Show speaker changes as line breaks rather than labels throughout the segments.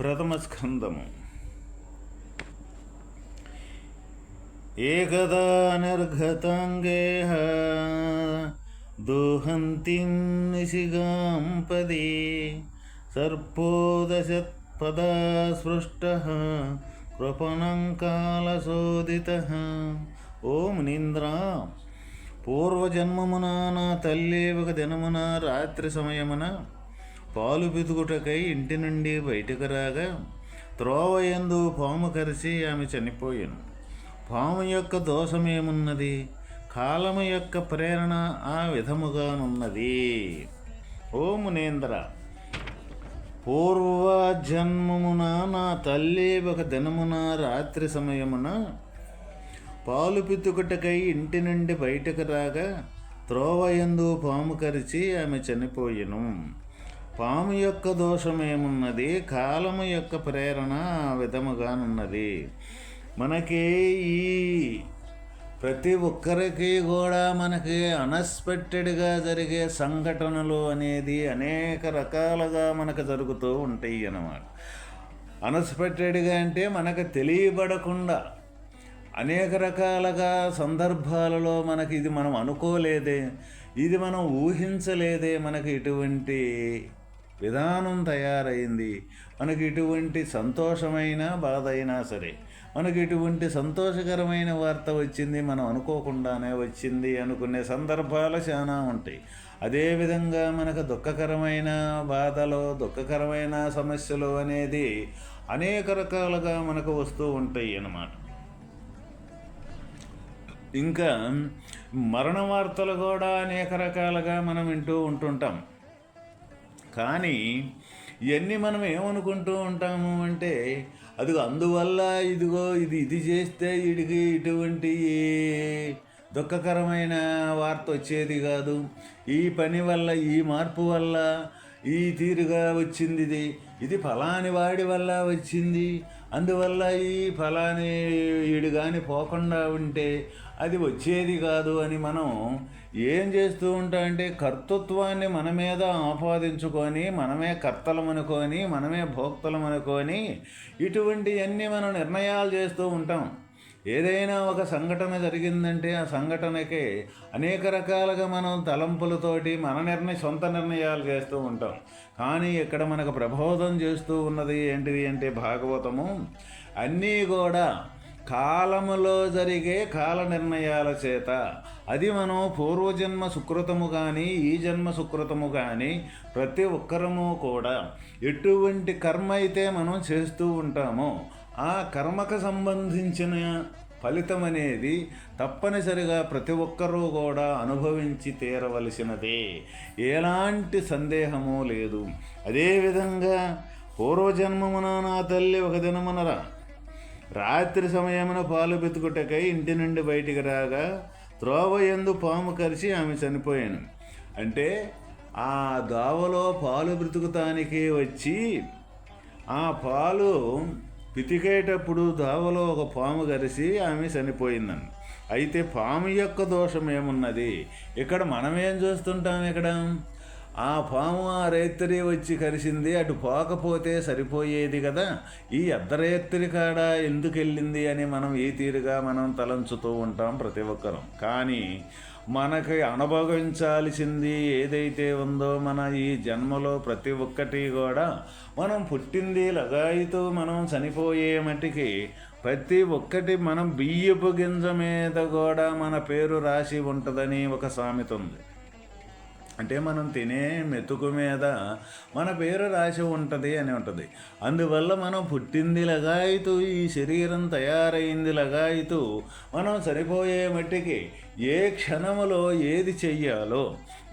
ప్రథమ స్కందము. ఏకదా నిర్ఘతాంగేహ దోహంతిం నిశిగాం పదే సర్పోదశత్పదా స్పృష్ట కృపణం కాలశోదిత ఓం మునీంద్ర పూర్వజన్మమున నా తల్లి ఒక దినమున రాత్రి సమయమున పాలు పితుకుటకై ఇంటి నుండి బయటకు రాగా త్రోవయందు పాము కరిచి ఆమె చనిపోయాను. పాము యొక్క దోషమేమున్నది? కాలము యొక్క ప్రేరణ ఆ విధముగానున్నది. ఓ మునేంద్ర పూర్వజన్మమున నా తల్లి ఒక దినమున రాత్రి సమయమున పాలు పితుకుటకై ఇంటి నుండి బయటకు రాగా త్రోవయందు పాము కరిచి ఆమె చనిపోయెను. పాము యొక్క దోషమేమున్నది? కాలము యొక్క ప్రేరణ విధముగానున్నది. మనకి ఈ ప్రతి ఒక్కరికి కూడా మనకి అన్ఎక్స్పెక్టెడ్గా జరిగే సంఘటనలు అనేది అనేక రకాలుగా మనకు జరుగుతూ ఉంటాయి అన్నమాట. అన్ఎక్స్పెక్టెడ్గా అంటే మనకు తెలియబడకుండా అనేక రకాలుగా సందర్భాలలో మనకి ఇది మనం అనుకోలేదే ఇది మనం ఊహించలేదే మనకి ఇటువంటి విధానం తయారైంది. మనకి ఇటువంటి సంతోషమైన బాధ అయినా సరే మనకి ఇటువంటి సంతోషకరమైన వార్త వచ్చింది మనం అనుకోకుండానే వచ్చింది అనుకునే సందర్భాలు చాలా ఉంటాయి. అదేవిధంగా మనకు దుఃఖకరమైన బాధలు దుఃఖకరమైన సమస్యలు అనేది అనేక రకాలుగా మనకు వస్తూ ఉంటాయి అన్నమాట. ఇంకా మరణ వార్తలు కూడా అనేక రకాలుగా మనం వింటూ ఉంటుంటాం. కానీ ఇవన్నీ మనం ఏమనుకుంటూ ఉంటాము అంటే అది అందువల్ల ఇదిగో ఇది ఇది చేస్తే వీడికి ఇటువంటి దుఃఖకరమైన వార్త వచ్చేది కాదు. ఈ పని వల్ల ఈ మార్పు వల్ల ఈ తీరుగా వచ్చింది ఇది. ఇది ఫలాని వాడి వల్ల వచ్చింది. అందువల్ల ఈ ఫలాని వీడు కానీ పోకుండా ఉంటే అది వచ్చేది కాదు అని మనం ఏం చేస్తూ ఉంటాయంటే కర్తృత్వాన్ని మన మీద ఆపాదించుకొని మనమే కర్తలం అనుకొని మనమే భోక్తలం అనుకొని ఇటువంటివన్నీ మనం నిర్ణయాలు చేస్తూ ఉంటాం. ఏదైనా ఒక సంఘటన జరిగిందంటే ఆ సంఘటనకి అనేక రకాలుగా మనం తలంపులతోటి మన నిర్ణయ సొంత నిర్ణయాలు చేస్తూ ఉంటాం. కానీ ఇక్కడ మనకు ప్రబోధం చేస్తూ ఉన్నది ఏంటిది అంటే భాగవతము. అన్నీ కూడా కాలములో జరిగే కాల నిర్ణయాల చేత. అది మనం పూర్వజన్మ సుకృతము కానీ ఈ జన్మ సుకృతము కానీ ప్రతి ఒక్కరము కూడా ఎటువంటి కర్మ అయితే మనం చేస్తూ ఉంటామో ఆ కర్మకు సంబంధించిన ఫలితం అనేది తప్పనిసరిగా ప్రతి ఒక్కరూ కూడా అనుభవించి తీరవలసినదే. ఎలాంటి సందేహము లేదు. అదేవిధంగా పూర్వజన్మమున నా తల్లి ఒక దినమునరా రాత్రి సమయమున పాలు బెతుకుటకై ఇంటి నుండి బయటికి రాగా త్రోవ ఎందు పాము కరిచి ఆమె చనిపోయాను. అంటే ఆ దావలో పాలు బ్రతుకుతానికి వచ్చి ఆ పాలు పితికేటప్పుడు దావలో ఒక పాము కరిసి ఆమె చనిపోయిందని. అయితే పాము యొక్క దోషం ఏమున్నది? ఇక్కడ మనమేం చూస్తుంటాం ఇక్కడ? ఆ పాము ఆ రేత్రి వచ్చి కరిసింది అటు పోకపోతే సరిపోయేది కదా. ఈ అర్ధరేత్రి కాడ ఎందుకు వెళ్ళింది అని మనం ఏ తీరుగా మనం తలంచుతూ ఉంటాం ప్రతి ఒక్కరం. కానీ మనకి అనుభవించాల్సింది ఏదైతే ఉందో మన ఈ జన్మలో ప్రతి ఒక్కటి కూడా మనం పుట్టింది లగాయితో మనం చనిపోయే మటికి ప్రతి ఒక్కటి మనం బియ్యపు గింజ మీద కూడా మన పేరు రాసి ఉంటుందని ఒక సామెత ఉంది. అంటే మనం తినే మెతుకు మీద మన పేరు రాసి ఉంటుంది అని ఉంటుంది. అందువల్ల మనం పుట్టింది లగాయితూ ఈ శరీరం తయారైంది లగాయితూ మనం సరిపోయే మట్టికి ఏ క్షణములో ఏది చెయ్యాలో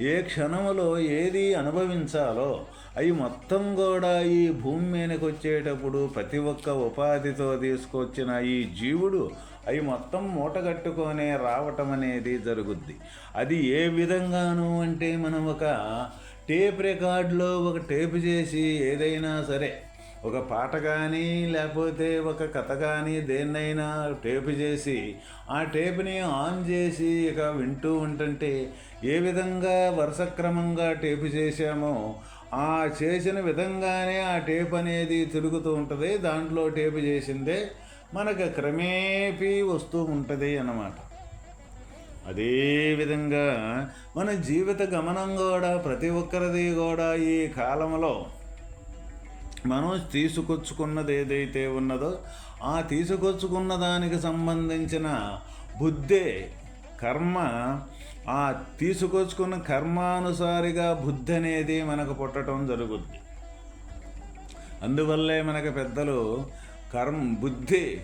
ఏ క్షణములో ఏది అనుభవించాలో అవి మొత్తం కూడా ఈ భూమి మీదకి వచ్చేటప్పుడు ప్రతి ఒక్క ఉపాధితో తీసుకొచ్చిన ఈ జీవుడు అవి మొత్తం మూట కట్టుకొనే రావటం అనేది జరుగుద్ది. అది ఏ విధంగాను అంటే మనం ఒక టేప్ రికార్డులో ఒక టేప్ చేసి ఏదైనా సరే ఒక పాట కానీ లేకపోతే ఒక కథ కానీ దేన్నైనా టేప్ చేసి ఆ టేప్ని ఆన్ చేసి ఇక వింటూ ఉంటుంటే ఏ విధంగా వరుస క్రమంగా టేప్ చేశామో ఆ చేసిన విధంగానే ఆ టేప్ అనేది తిరుగుతూ ఉంటుంది దాంట్లో టేప్ చేసిందే మనకు క్రమేపీ వస్తూ ఉంటుంది అన్నమాట. అదేవిధంగా మన జీవిత గమనం కూడా ప్రతి ఒక్కరిది కూడా ఈ కాలంలో మనం తీసుకొచ్చుకున్నది ఏదైతే ఉన్నదో ఆ తీసుకొచ్చుకున్న దానికి సంబంధించిన బుద్ధే కర్మ ఆ తీసుకొచ్చుకున్న కర్మానుసారిగా బుద్ధి అనేది మనకు పుట్టడం జరుగుద్ది. అందువల్లే మనకు పెద్దలు కర్మ బుద్ధి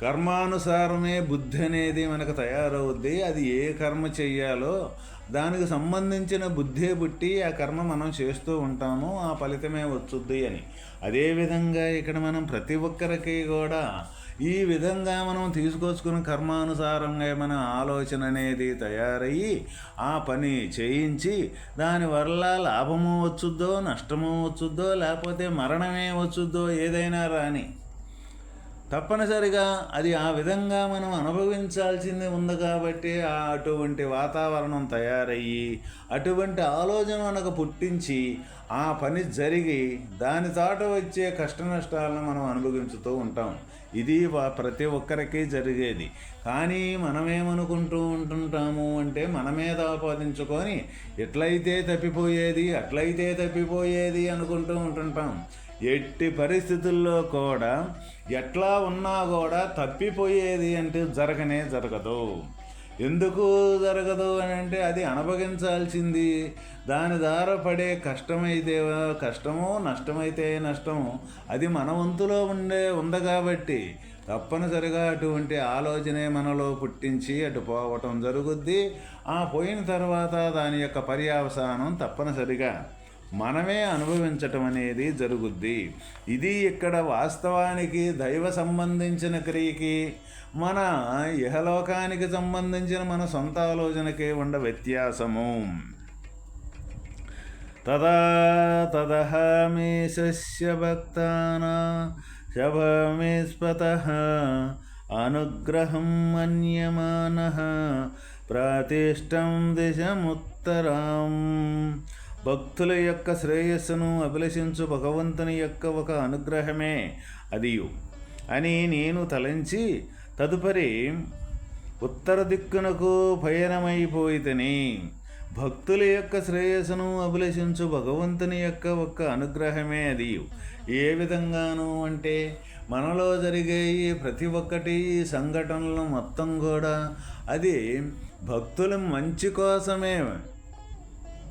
కర్మానుసారమే బుద్ధి అనేది మనకు తయారవుద్ది. అది ఏ కర్మ చెయ్యాలో దానికి సంబంధించిన బుద్ధే పుట్టి ఆ కర్మ మనం చేస్తూ ఉంటాము ఆ ఫలితమే వచ్చుద్ది అని. అదేవిధంగా ఇక్కడ మనం ప్రతి ఒక్కరికి కూడా ఈ విధంగా మనం తీసుకొచ్చుకున్న కర్మానుసారంగా మన ఆలోచన అనేది తయారయ్యి ఆ పని చేయించి దానివల్ల లాభము వచ్చుద్దో నష్టము వచ్చుద్దో లేకపోతే మరణమే వచ్చుద్దో ఏదైనా రాని తప్పనిసరిగా అది ఆ విధంగా మనం అనుభవించాల్సింది ఉంది కాబట్టి ఆ అటువంటి వాతావరణం తయారయ్యి అటువంటి ఆలోచన మనకు పుట్టించి ఆ పని జరిగి దాని తాట వచ్చే కష్ట నష్టాలను మనం అనుభవించుతూ ఉంటాం. ఇది ప్రతి ఒక్కరికి జరిగేది. కానీ మనమేమనుకుంటూ ఉంటుంటాము అంటే మనమే ఆపాదించుకొని ఎట్లయితే తప్పిపోయేది అట్లయితే తప్పిపోయేది అనుకుంటూ ఉంటుంటాం. ఎట్టి పరిస్థితుల్లో కూడా ఎట్లా ఉన్నా కూడా తప్పిపోయేది అంటే జరగనే జరగదు. ఎందుకు జరగదు అని అంటే అది అనుభవించాల్సింది దాని ద్వారా పడే కష్టమైతే కష్టము నష్టమైతే నష్టము అది మన వంతులో ఉండే ఉంది కాబట్టి తప్పనిసరిగా అటువంటి ఆలోచనే మనలో పుట్టించి అటు పోవటం జరుగుద్ది. ఆ పోయిన తర్వాత దాని యొక్క పర్యవసానం తప్పనిసరిగా మనమే అనుభవించటం అనేది జరుగుద్ది. ఇది ఇక్కడ వాస్తవానికి దైవ సంబంధించిన క్రియకి మన ఇహలోకానికి సంబంధించిన మన సొంత ఆలోచనకి ఉండ వ్యత్యాసము. తదా తదహమేశస్య భక్తానా శభమేస్పత అనుగ్రహం మన్యమాన ప్రాతిష్టం దిశముత్తరాం. భక్తుల యొక్క శ్రేయస్సును అభిలషించు భగవంతుని యొక్క ఒక అనుగ్రహమే అదియు అని నేను తలంచి తదుపరి ఉత్తర దిక్కునకు పయనమైపోయితని భక్తుల యొక్క శ్రేయస్సును అభిలషించు భగవంతుని యొక్క ఒక్క అనుగ్రహమే అది. ఏ విధంగాను అంటే మనలో జరిగే ఈ ప్రతి ఒక్కటి సంఘటనలు మొత్తం కూడా అది భక్తుల మంచి కోసమే.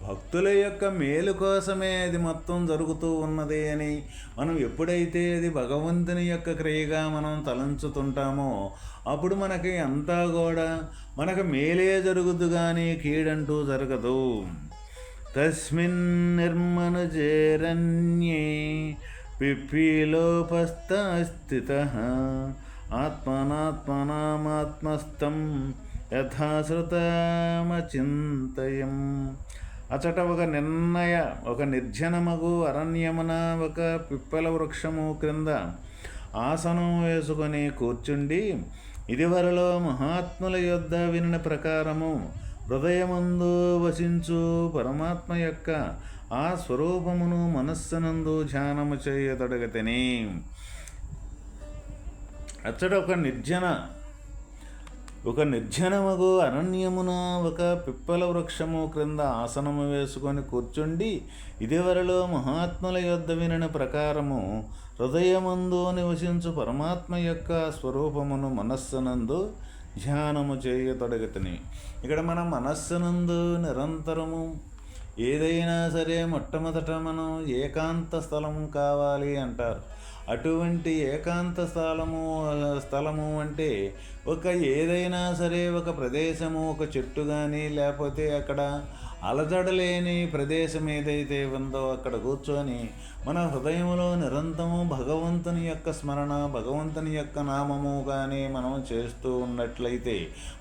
భక్తుల యొక్క మేలు కోసమే అది మొత్తం జరుగుతూ ఉన్నది అని మనం ఎప్పుడైతే అది భగవంతుని యొక్క క్రియగా మనం తలంచుతుంటామో అప్పుడు మనకి అంతా కూడా మనకు మేలే జరుగుద్దు కానీ కీడంటూ జరగదు. తస్మిన్ నిర్మనుజేరణ్యే పిప్పిలోపస్థ స్థిత ఆత్మనాత్మనామాత్మస్థం యథాశ్రుతమచింతయం. అచట ఒక నిర్ణయ ఒక నిర్జనమగు అరణ్యమున ఒక పిప్పల వృక్షము క్రింద ఆసనం వేసుకొని కూర్చుండి ఇదివరలో మహాత్ముల యొద్ద వినిన ప్రకారము హృదయమందు వసించు పరమాత్మ యొక్క ఆ స్వరూపమును మనస్సునందు ధ్యానము చేయతొడగతిని అచ్చట ఒక నిర్జన ఒక నిర్జనమగు అరణ్యమున ఒక పిప్పల వృక్షము క్రింద ఆసనము వేసుకొని కూర్చుండి ఇదివరలో మహాత్ముల యొద్ద వినిన ప్రకారము హృదయమందు నివసించు పరమాత్మ యొక్క స్వరూపమును మనస్సునందు ధ్యానము చేయతొడగతని ఇక్కడ మన మనస్సునందు నిరంతరము ఏదైనా సరే మొట్టమొదట మనం ఏకాంత స్థలం కావాలి అంటారు. అటువంటి ఏకాంత స్థలము స్థలము అంటే ఒక ఏదైనా సరే ఒక ప్రదేశము ఒక చెట్టు కానీ లేకపోతే అక్కడ అలజడలేని ప్రదేశం ఏదైతే ఉందో అక్కడ కూర్చొని మన హృదయంలో నిరంతరము భగవంతుని యొక్క స్మరణ భగవంతుని యొక్క నామము కానీ మనం చేస్తూ ఉన్నట్లయితే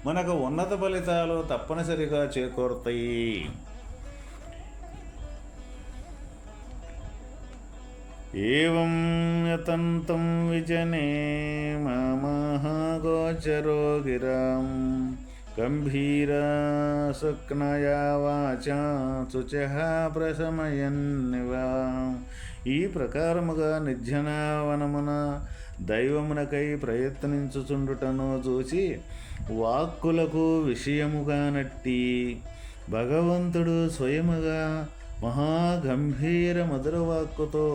మనకు ఉన్నత ఫలితాలు తప్పనిసరిగా చేకూరుతాయి. ఏం యతంతం విజనే మమహాగోచరో గిరాం గంభీరాసుక్నయా వాచా శుచః ప్రశమయన్నివా ఈ ప్రకారముగా నిర్జనావనమున దైవమునకై ప్రయత్నించుచుండుటను చూసి వాక్కులకు విషయముగా నట్టి భగవంతుడు స్వయముగా మహాగంభీర మధురవాక్కుతో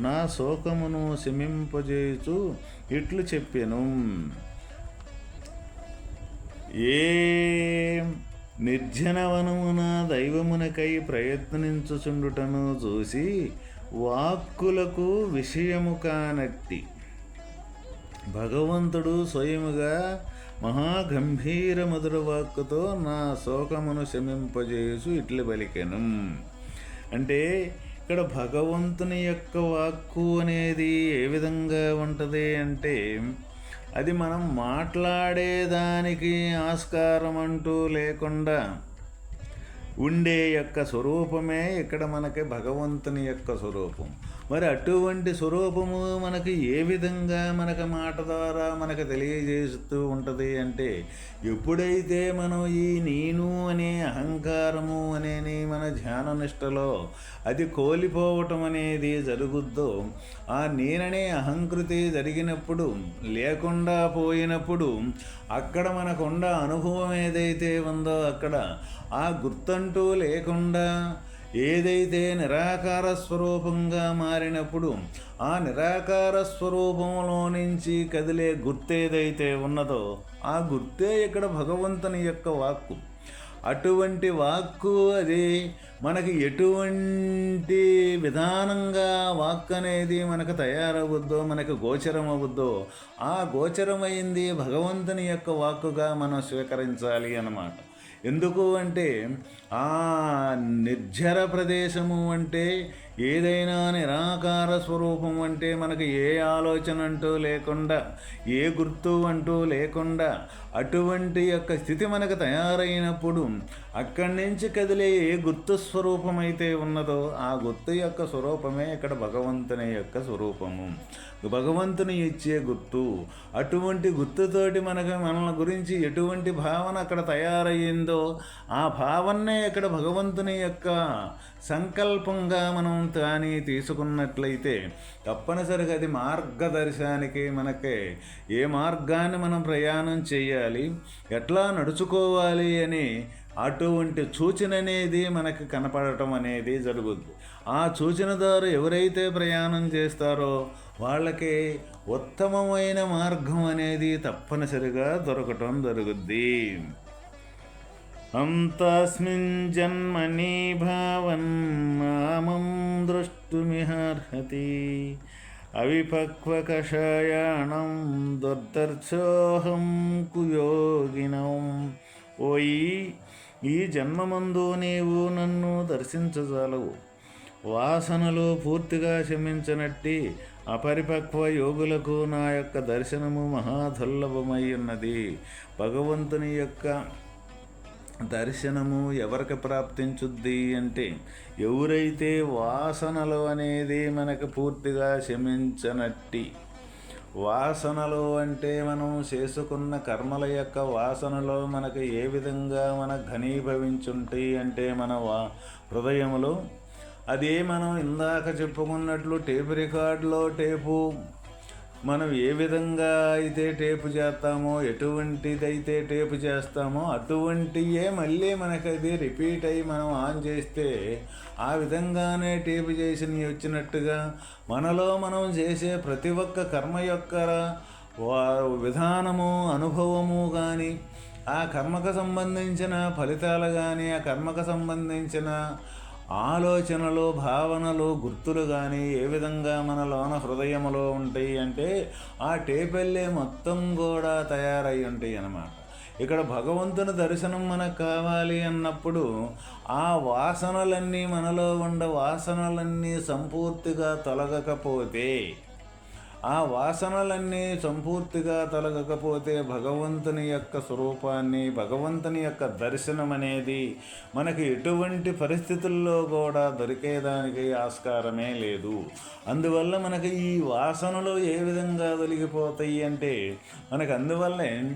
నా శోకమును శమింపజేయుచు ఇట్లు చెప్పెను. ఏ నిర్జనవనమున దైవమునకై ప్రయత్నించుచుండుటను చూసి వాక్కులకు విషయము కానట్టి భగవంతుడు స్వయముగా మహాగంభీర మధుర వాక్కుతో నా శోకమును శమింపజేసు ఇట్లు పలికెను. అంటే ఇక్కడ భగవంతుని యొక్క వాక్కు అనేది ఏ విధంగా ఉంటుంది అంటే అది మనం మాట్లాడేదానికి ఆస్కారం అంటూ లేకుండా ఉండే యొక్క స్వరూపమే ఇక్కడ మనకి భగవంతుని యొక్క స్వరూపం. మరి అటువంటి స్వరూపము మనకి ఏ విధంగా మనకు మాట ద్వారా మనకు తెలియజేస్తూ ఉంటుంది అంటే ఎప్పుడైతే మనం ఈ నేను అనే అహంకారము అనేది మన ధ్యాన నిష్టలో అది కోల్పోవటం అనేది జరుగుద్దో ఆ నేననే అహంకృతి జరిగినప్పుడు లేకుండా పోయినప్పుడు అక్కడ మనకుండ అనుభవం ఏదైతే ఉందో అక్కడ ఆ గుర్తంటూ లేకుండా ఏదైతే నిరాకార స్వరూపంగా మారినప్పుడు ఆ నిరాకార స్వరూపంలో నుంచి కదిలే గుర్తేదైతే ఉన్నదో ఆ గుర్తే ఇక్కడ భగవంతుని యొక్క వాక్కు. అటువంటి వాక్కు అది మనకి ఎటువంటి విధానంగా వాక్ అనేది మనకు తయారవుద్దో మనకు గోచరం అవుద్దో ఆ గోచరమైంది భగవంతుని యొక్క వాక్కుగా మనం స్వీకరించాలి అన్నమాట. ఎందుకు అంటే ఆ నిర్జర ప్రదేశము అంటే ఏదైనా నిరాకార స్వరూపం అంటే మనకు ఏ ఆలోచన అంటూ లేకుండా ఏ గుర్తు అంటూ లేకుండా అటువంటి యొక్క స్థితి మనకు తయారైనప్పుడు అక్కడి నుంచి కదిలే ఏ గుర్తు స్వరూపం అయితే ఉన్నదో ఆ గుర్తు యొక్క స్వరూపమే ఇక్కడ భగవంతుని యొక్క స్వరూపము. భగవంతుని ఇచ్చే గుర్తు. అటువంటి గుర్తుతోటి మనకు మనల్ని గురించి ఎటువంటి భావన అక్కడ తయారయ్యిందో ఆ భావన్నే ఇక్కడ భగవంతుని యొక్క సంకల్పంగా మనం కానీ తీసుకున్నట్లయితే తప్పనిసరిగా అది మార్గదర్శనానికి మనకి ఏ మార్గాన్ని మనం ప్రయాణం చేయాలి ఎట్లా నడుచుకోవాలి అని అటువంటి సూచన అనేది మనకి కనపడటం అనేది జరుగుద్ది. ఆ సూచన ద్వారా ఎవరైతే ప్రయాణం చేస్తారో వాళ్ళకి ఉత్తమమైన మార్గం అనేది తప్పనిసరిగా దొరకటం జరుగుద్ది. అంతస్మిన్ జన్మని భావన్నామం దృష్టుమిహార్హతి. అవిపక్వకషాయాణం దుర్దర్శోహం కుయోగినం. ఓయి ఈ జన్మమందు నీవు నన్ను దర్శించజాలవు. వాసనలు పూర్తిగా శమించనట్టి అపరిపక్వ యోగులకు నా యొక్క దర్శనము మహాదుర్లభమై ఉన్నది భగవంతుని యొక్క దర్శనము ఎవరికి ప్రాప్తించుద్ది అంటే ఎవరైతే వాసనలు అనేది మనకు పూర్తిగా శమించనట్టి వాసనలు అంటే మనం చేసుకున్న కర్మల యొక్క వాసనలో మనకు ఏ విధంగా మన ఘనీభవించుంటాయి అంటే మన వా హృదయములు అదే మనం ఇందాక చెప్పుకున్నట్లు టేపు రికార్డులో టేపు మనం ఏ విధంగా అయితే టేపు చేస్తామో ఎటువంటిదైతే టేపు చేస్తామో అటువంటియే మళ్ళీ మనకు అది రిపీట్ అయ్యి మనం ఆన్ చేస్తే ఆ విధంగానే టేపు చేసినవి వచ్చినట్టుగా మనలో మనం చేసే ప్రతి ఒక్క కర్మ యొక్క విధానము అనుభవము కానీ ఆ కర్మకు సంబంధించిన ఫలితాలు కానీ ఆ కర్మకు సంబంధించిన ఆలోచనలు భావనలు గుర్తులు కానీ ఏ విధంగా మన లోన హృదయములో ఉంటాయి అంటే ఆ టేపెళ్ళే మొత్తం కూడా తయారై ఉంటాయి అన్నమాట. ఇక్కడ భగవంతుని దర్శనం మనకు కావాలి అన్నప్పుడు ఆ వాసనలన్నీ మనలో ఉండ వాసనలన్నీ సంపూర్తిగా తొలగకపోతే ఆ వాసనలన్నీ సంపూర్తిగా తొలగకపోతే భగవంతుని యొక్క స్వరూపాన్ని భగవంతుని యొక్క దర్శనం అనేది మనకి ఎటువంటి పరిస్థితుల్లో కూడా దొరికేదానికి ఆస్కారమే లేదు. అందువల్ల మనకి ఈ వాసనలు ఏ విధంగా తొలగిపోతాయి అంటే మనకు అందువల్లే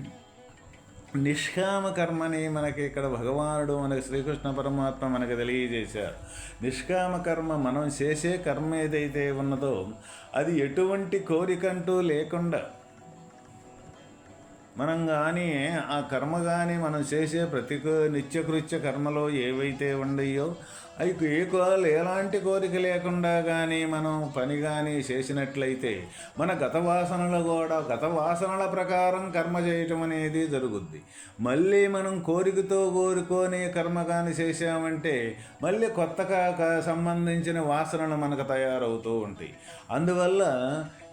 నిష్కామ కర్మని మనకి ఇక్కడ భగవానుడు మనకి శ్రీకృష్ణ పరమాత్మ మనకు తెలియజేశారు. నిష్కామ కర్మ మనం చేసే కర్మ ఏదైతే ఉన్నదో అది ఎటువంటి కోరికంటూ లేకుండా మనం కానీ ఆ కర్మ కానీ మనం చేసే ప్రతి నిత్యకృత్య కర్మలో ఏవైతే ఉండయో అవి ఏ కోరలు ఎలాంటి కోరిక లేకుండా కానీ మనం పని కానీ చేసినట్లయితే మన గత వాసనలు కూడా గత వాసనల ప్రకారం కర్మ చేయటం అనేది జరుగుద్ది. మళ్ళీ మనం కోరికతో కోరుకొని కర్మ కానీ చేసామంటే మళ్ళీ కొత్తగా సంబంధించిన వాసనలు మనకు తయారవుతూ ఉంటాయి. అందువల్ల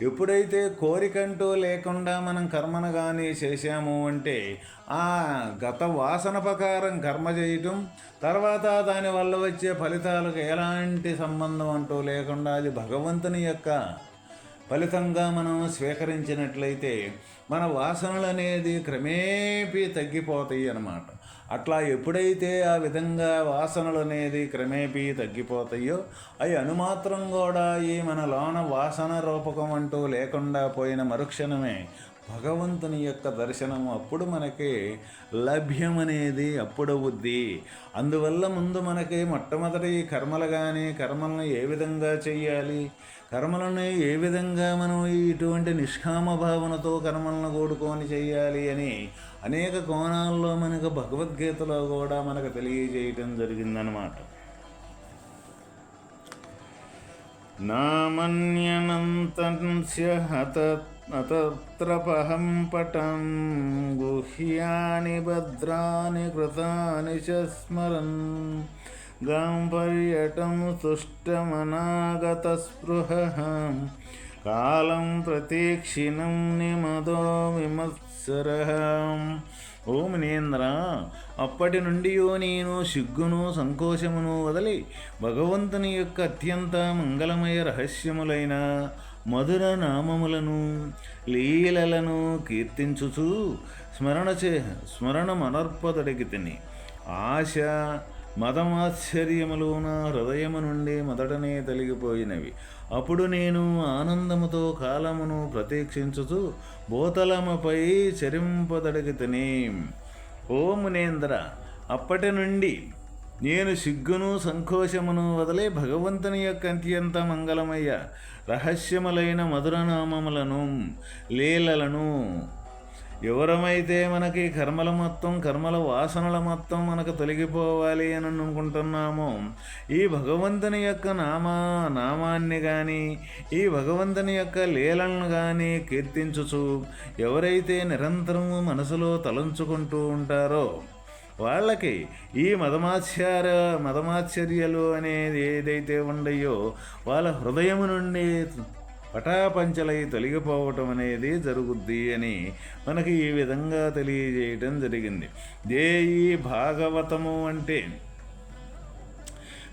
ఎప్పుడైతే కోరికంటూ లేకుండా మనం కర్మను కానీ చేశాము అంటే ఆ గత వాసన ప్రకారం కర్మ చేయటం తర్వాత దానివల్ల వచ్చే ఫలితాలకు ఎలాంటి సంబంధం అంటూ లేకుండా అది భగవంతుని యొక్క ఫలితంగా మనం స్వీకరించినట్లయితే మన వాసనలు అనేది క్రమేపీ తగ్గిపోతాయి అన్నమాట. అట్లా ఎప్పుడైతే ఆ విధంగా వాసనలు అనేది క్రమేపీ తగ్గిపోతాయో అవి అనుమాత్రం కూడా ఈ మన లోన వాసన రూపకం అంటూ లేకుండా పోయిన మరుక్షణమే భగవంతుని యొక్క దర్శనం అప్పుడు మనకి లభ్యమనేది అప్పుడవుద్ది అందువల్ల ముందు మనకి మొట్టమొదటి కర్మలు కానీ కర్మలను ఏ విధంగా చేయాలి కర్మలను ఏ విధంగా మనం ఇటువంటి నిష్కామ భావనతో కర్మలను కూడుకొని చేయాలి అని అనేక కోణాల్లో మనకు భగవద్గీతలో కూడా మనకు తెలియజేయటం జరిగిందనమాట నామన్యనంతత్రపహం పటం గుహ్యాని భద్రాని కృతాని చ స్మరన్. గాంపర్యటం తుష్టమనాగతస్పృహ. కాలం ప్రతీక్షిణం నిమదో సరహం ఓ మునేంద్ర అప్పటి నుండి నేను సిగ్గును సంకోచమును వదిలి భగవంతుని యొక్క అత్యంత మంగళమయ రహస్యములైన మధుర నామములను లీలలను కీర్తించుచు స్మరణ చే స్మరణ తిని ఆశ మతమాశ్చర్యములోన హృదయము నుండి మొదటనే తొలగిపోయినవి. అప్పుడు నేను ఆనందముతో కాలమును ప్రతీక్షించుతూ భూతలముపై చరింపదడికి తిని ఓ మునేంద్ర అప్పటి నుండి నేను సిగ్గును సంకోచమును వదిలే భగవంతుని యొక్క అత్యంత మంగళమయ్య రహస్యములైన మధురనామములను లీలలను ఎవరమైతే మనకి కర్మల మొత్తం కర్మల వాసనల మొత్తం మనకు తొలగిపోవాలి అని అనుకుంటున్నామో ఈ భగవంతుని యొక్క నామా నామాన్ని కానీ ఈ భగవంతుని యొక్క లీలను కానీ కీర్తించుచు ఎవరైతే నిరంతరము మనసులో తలంచుకుంటూ ఉంటారో వాళ్ళకి ఈ మదమాశ్చర్య మదమాశ్చర్యలు అనేది ఏదైతే ఉండయో వాళ్ళ హృదయం నుండి పటాపంచలై తొలగిపోవటం అనేది జరుగుద్ది అని మనకి ఈ విధంగా తెలియజేయటం జరిగింది. దేయి భాగవతము అంటే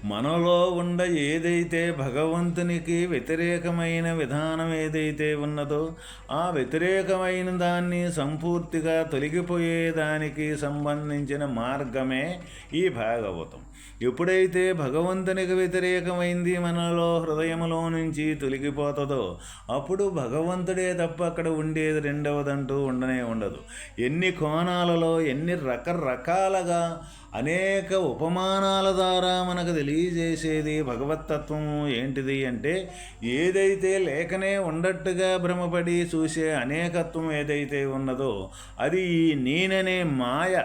మనలో ఉండ ఏదైతే భగవంతునికి వ్యతిరేకమైన విధానం ఏదైతే ఉన్నదో ఆ వ్యతిరేకమైన దాన్ని సంపూర్తిగా తొలగిపోయేదానికి సంబంధించిన మార్గమే ఈ భాగవతం. ఎప్పుడైతే భగవంతునికి వ్యతిరేకమైంది మనలో హృదయంలో నుంచి తొలగిపోతుందో అప్పుడు భగవంతుడే తప్ప అక్కడ ఉండేది రెండవదంటూ ఉండనే ఉండదు. ఎన్ని కోణాలలో ఎన్ని రకరకాలుగా అనేక ఉపమానాల ద్వారా మనకు తెలియజేసేది భగవతత్వం ఏంటిది అంటే ఏదైతే లేకనే ఉండట్టుగా భ్రమపడి చూసే అనేకత్వం ఏదైతే ఉన్నదో అది ఈ నేననే మాయ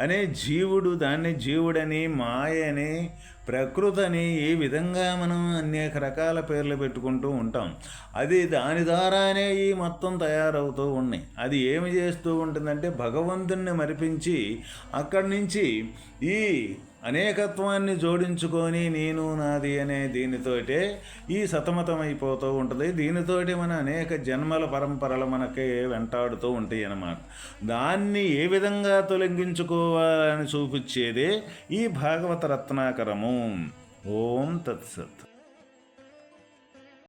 అనే జీవుడు దాన్ని జీవుడని మాయని ప్రకృతని ఈ విధంగా మనం అనేక రకాల పేర్లు పెట్టుకుంటూ ఉంటాం. అది దాని ద్వారానే ఈ మొత్తం తయారవుతూ ఉన్నాయి. అది ఏమి చేస్తూ ఉంటుందంటే భగవంతుణ్ణి మరిపించి అక్కడి నుంచి ఈ అనేకత్వాన్ని జోడించుకొని నేను నాది అనే దీనితోటే ఈ సతమతమైపోతూ ఉంటుంది. దీనితోటి మన అనేక జన్మల పరంపరలు మనకి వెంటాడుతూ ఉంటాయి అన్నమాట. దాన్ని ఏ విధంగా తొలగించుకోవాలని చూపించేదే ఈ భాగవత రత్నాకరము. ఓం తత్సత్.